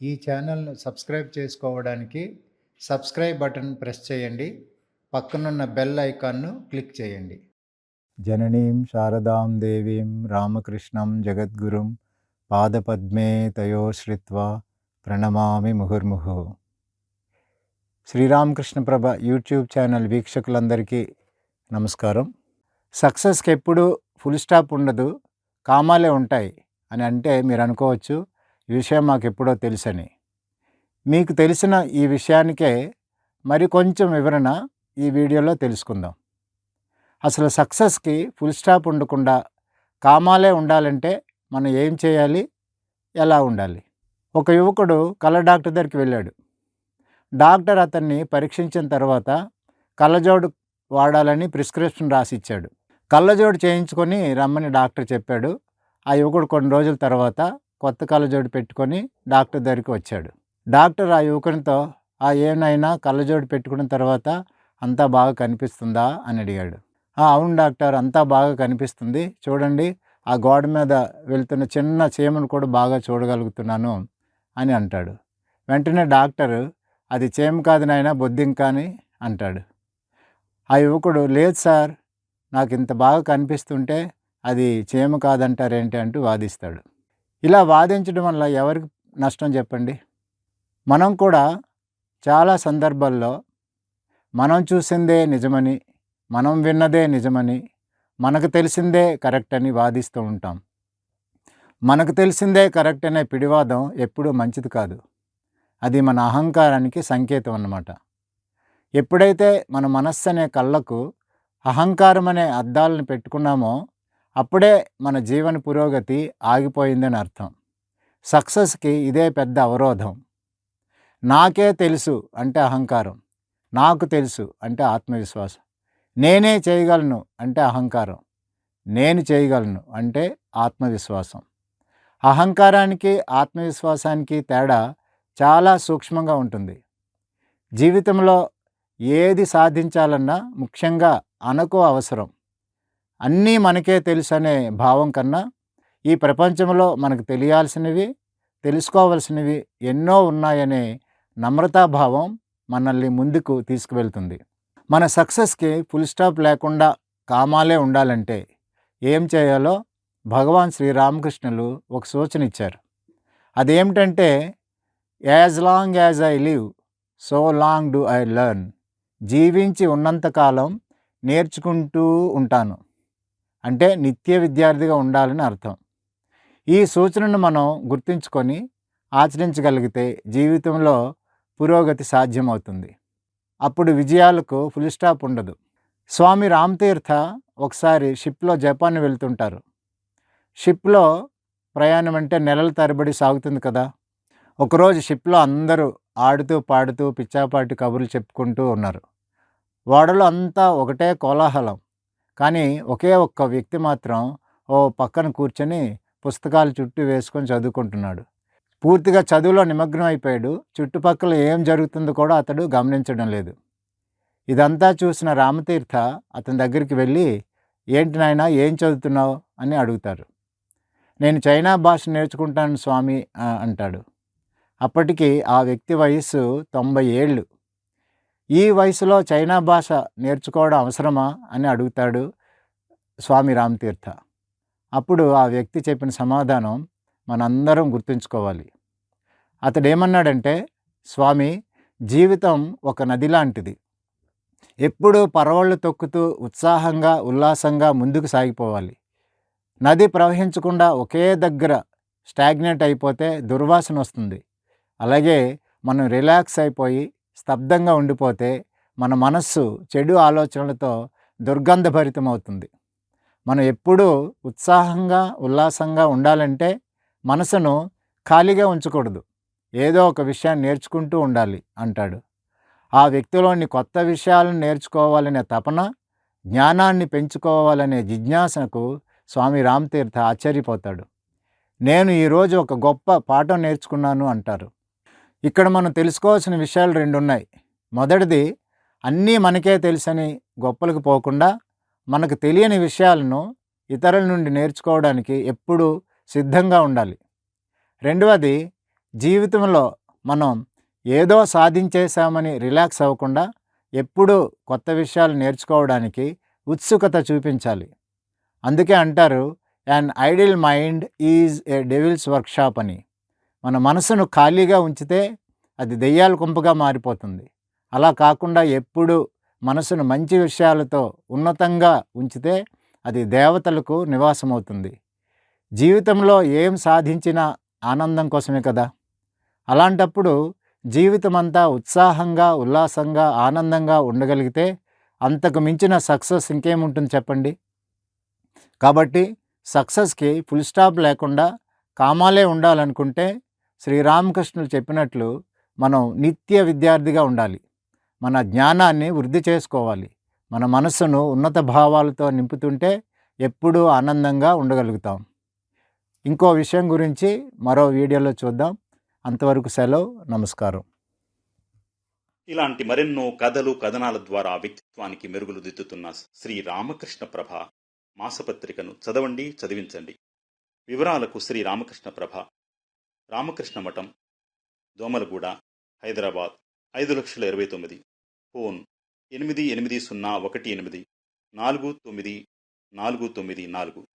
ఈ ఛానల్ను సబ్స్క్రైబ్ చేసుకోవడానికి సబ్స్క్రైబ్ బటన్ ప్రెస్ చేయండి. పక్కనున్న బెల్ ఐకాన్ను క్లిక్ చేయండి. జననీం శారదాం దేవీం రామకృష్ణం జగద్గురుం పాదపద్మే తయోశ్రిత్వా ప్రణమామి ముహుర్ముహు. శ్రీరామకృష్ణ ప్రభ యూట్యూబ్ ఛానల్ వీక్షకులందరికీ నమస్కారం. సక్సెస్కి ఎప్పుడు ఫుల్ స్టాప్ ఉండదు. కామాలే ఉంటాయి అని అంటే మీరు అనుకోవచ్చు. ఈ విషయం మాకు ఎప్పుడో తెలుసని. మీకు తెలిసిన ఈ విషయానికే మరి కొంచెం వివరణ ఈ వీడియోలో తెలుసుకుందాం. అసలు సక్సెస్కి ఫుల్ స్టాప్ ఉండకుండా కామాలే ఉండాలంటే మనం ఏం చేయాలి? ఎలా ఉండాలి? ఒక యువకుడు కళ్ళ డాక్టర్ దగ్గరికి వెళ్ళాడు. డాక్టర్ అతన్ని పరీక్షించిన తర్వాత కళ్ళజోడు వాడాలని ప్రిస్క్రిప్షన్ రాసి ఇచ్చాడు కళ్ళజోడు చేయించుకొని రమ్మని డాక్టర్ చెప్పాడు. ఆ యువకుడు కొన్ని రోజుల తర్వాత కొత్త కళ్ళజోడు పెట్టుకొని డాక్టర్ దగ్గరికి వచ్చాడు. డాక్టర్ ఆ యువకునితో ఆ ఏమైనా కళ్ళజోడు పెట్టుకున్న తర్వాత అంతా బాగా కనిపిస్తుందా? అని అడిగాడు. అవును డాక్టర్ అంతా బాగా కనిపిస్తుంది. చూడండి ఆ గోడ మీద వెళ్తున్న చిన్న చీమను కూడా బాగా చూడగలుగుతున్నాను అని అంటాడు. వెంటనే డాక్టర్ అది చీమ కాదు నాయనా బొద్దింక అని అంటాడు. ఆ యువకుడు లేదు సార్ నాకు ఇంత బాగా కనిపిస్తుంటే అది చీమ కాదంటారేంటి? అంటూ వాదిస్తాడు. ఇలా వాదించడం వల్ల ఎవరికి నష్టం చెప్పండి? మనం కూడా చాలా సందర్భాల్లో మనం చూసిందే నిజమని మనం విన్నదే నిజమని మనకు తెలిసిందే కరెక్ట్ అని వాదిస్తూ ఉంటాం. మనకు తెలిసిందే కరెక్ట్ అనే పిడివాదం ఎప్పుడూ మంచిది కాదు. అది మన అహంకారానికి సంకేతం అన్నమాట. ఎప్పుడైతే మన మనస్సు అనే కళ్ళకు అహంకారం అనే అద్దాలను పెట్టుకున్నామో అప్పుడే మన జీవన పురోగతి ఆగిపోయిందని అర్థం. సక్సెస్కి ఇదే పెద్ద అవరోధం. నాకే తెలుసు అంటే అహంకారం. నాకు తెలుసు అంటే ఆత్మవిశ్వాసం. నేనే చేయగలను అంటే అహంకారం. నేను చేయగలను అంటే ఆత్మవిశ్వాసం. అహంకారానికి ఆత్మవిశ్వాసానికి తేడా చాలా సూక్ష్మంగా ఉంటుంది. జీవితంలో ఏది సాధించాలన్నా ముఖ్యంగా అనకు అవసరం. అన్నీ మనకే తెలుసు అనే భావం కన్నా ఈ ప్రపంచంలో మనకు తెలియాల్సినవి తెలుసుకోవలసినవి ఎన్నో ఉన్నాయనే నమ్రతాభావం మనల్ని ముందుకు తీసుకువెళ్తుంది. మన సక్సెస్కి ఫుల్ స్టాప్ లేకుండా కామాలే ఉండాలంటే ఏం చేయాలో భగవాన్ శ్రీరామకృష్ణులు ఒక సూచన ఇచ్చారు. అదేమిటంటే as long as I live so long do I learn. జీవించి ఉన్నంతకాలం నేర్చుకుంటూ ఉంటాను. అంటే నిత్య విద్యార్థిగా ఉండాలని అర్థం. ఈ సూచనను మనం గుర్తుంచుకొని ఆచరించగలిగితే జీవితంలో పురోగతి సాధ్యమవుతుంది. అప్పుడు విజయాలకు ఫుల్ స్టాప్ ఉండదు. స్వామి రామతీర్థ ఒకసారి షిప్లో జపాన్ వెళ్తుంటారు. షిప్లో ప్రయాణం అంటే నెలల తరబడి సాగుతుంది కదా. ఒకరోజు షిప్లో అందరూ ఆడుతూ పాడుతూ పిచ్చాపాటి కబుర్లు చెప్పుకుంటూ ఉన్నారు. ఓడలో అంతా ఒకటే కోలాహలం. కానీ ఒకే ఒక్క వ్యక్తి మాత్రం ఓ పక్కన కూర్చొని పుస్తకాలు చుట్టూ వేసుకొని చదువుకుంటున్నాడు. పూర్తిగా చదువులో నిమగ్నం అయిపోయాడు. చుట్టుపక్కల ఏం జరుగుతుందో కూడా అతడు గమనించడం లేదు. ఇదంతా చూసిన రామతీర్థ అతని దగ్గరికి వెళ్ళి ఏంటి నాయన ఏం చదువుతున్నావు? అని అడుగుతారు. నేను చైనా భాష నేర్చుకుంటాను స్వామి అంటాడు. అప్పటికి ఆ వ్యక్తి వయస్సు తొంభై ఏళ్ళు. ఈ వయసులో చైనా భాష నేర్చుకోవడం అవసరమా? అని అడుగుతాడు స్వామి రామతీర్థ. అప్పుడు ఆ వ్యక్తి చెప్పిన సమాధానం మనందరం గుర్తుంచుకోవాలి. అతడు ఏమన్నాడంటే స్వామి జీవితం ఒక నది లాంటిది. ఎప్పుడూ పరవళ్ళు తొక్కుతూ ఉత్సాహంగా ఉల్లాసంగా ముందుకు సాగిపోవాలి. నది ప్రవహించకుండా ఒకే దగ్గర స్టాగ్నేట్ అయిపోతే దుర్వాసన వస్తుంది. అలాగే మనం రిలాక్స్ అయిపోయి స్తబ్దంగా ఉండిపోతే మన మనస్సు చెడు ఆలోచనలతో దుర్గంధభరితమవుతుంది. మనం ఎప్పుడూ ఉత్సాహంగా ఉల్లాసంగా ఉండాలంటే మనసును ఖాళీగా ఉంచకూడదు. ఏదో ఒక విషయాన్ని నేర్చుకుంటూ ఉండాలి అంటాడు. ఆ వ్యక్తిలోని కొత్త విషయాలను నేర్చుకోవాలనే తపన జ్ఞానాన్ని పెంచుకోవాలనే జిజ్ఞాసకు స్వామి రామతీర్థ ఆశ్చర్యపోతాడు. నేను ఈరోజు ఒక గొప్ప పాఠం నేర్చుకున్నాను అంటారు. ఇక్కడ మనం తెలుసుకోవాల్సిన విషయాలు రెండు ఉన్నాయి మొదటిది అన్నీ మనకే తెలుసని గొప్పలకు పోకుండా మనకు తెలియని విషయాలను ఇతరుల నుండి నేర్చుకోవడానికి ఎప్పుడూ సిద్ధంగా ఉండాలి. రెండవది జీవితంలో మనం ఏదో సాధించేశామని రిలాక్స్ అవ్వకుండా ఎప్పుడూ కొత్త విషయాలు నేర్చుకోవడానికి ఉత్సుకత చూపించాలి. అందుకే అంటారు an idle mind is a devil's workshop అని. మన మనసును ఖాళీగా ఉంచితే అది దెయ్యాల కుంపగా మారిపోతుంది. అలా కాకుండా ఎప్పుడు మనసును మంచి విషయాలతో ఉన్నతంగా ఉంచితే అది దేవతలకు నివాసమవుతుంది. జీవితంలో ఏం సాధించినా ఆనందం కోసమే కదా! అలాంటప్పుడు జీవితం అంతా ఉత్సాహంగా ఉల్లాసంగా ఆనందంగా ఉండగలిగితే అంతకు మించిన సక్సెస్ ఇంకేముంటుంది చెప్పండి? కాబట్టి సక్సెస్కి ఫుల్ స్టాప్ లేకుండా కామాలే ఉండాలనుకుంటే శ్రీరామకృష్ణులు చెప్పినట్లు మనం నిత్య విద్యార్థిగా ఉండాలి. మన జ్ఞానాన్ని వృద్ధి చేసుకోవాలి. మన మనస్సును ఉన్నత భావాలతో నింపుతుంటే ఎప్పుడూ ఆనందంగా ఉండగలుగుతాం. ఇంకో విషయం గురించి మరో వీడియోలో చూద్దాం. అంతవరకు సెలవు. నమస్కారం. ఇలాంటి మరెన్నో కథలు కథనాల ద్వారా వ్యక్తిత్వానికి మెరుగులు దిద్దుతున్న శ్రీ రామకృష్ణ ప్రభ మాసపత్రికను చదవండి చదివించండి. వివరాలకు శ్రీ రామకృష్ణ ప్రభ రామకృష్ణ మఠం దోమలగూడ హైదరాబాద్ ఐదు లక్షల ఇరవై తొమ్మిది. ఫోన్ ఎనిమిది ఎనిమిది సున్నా ఒకటి ఎనిమిది నాలుగు తొమ్మిది నాలుగు తొమ్మిది నాలుగు.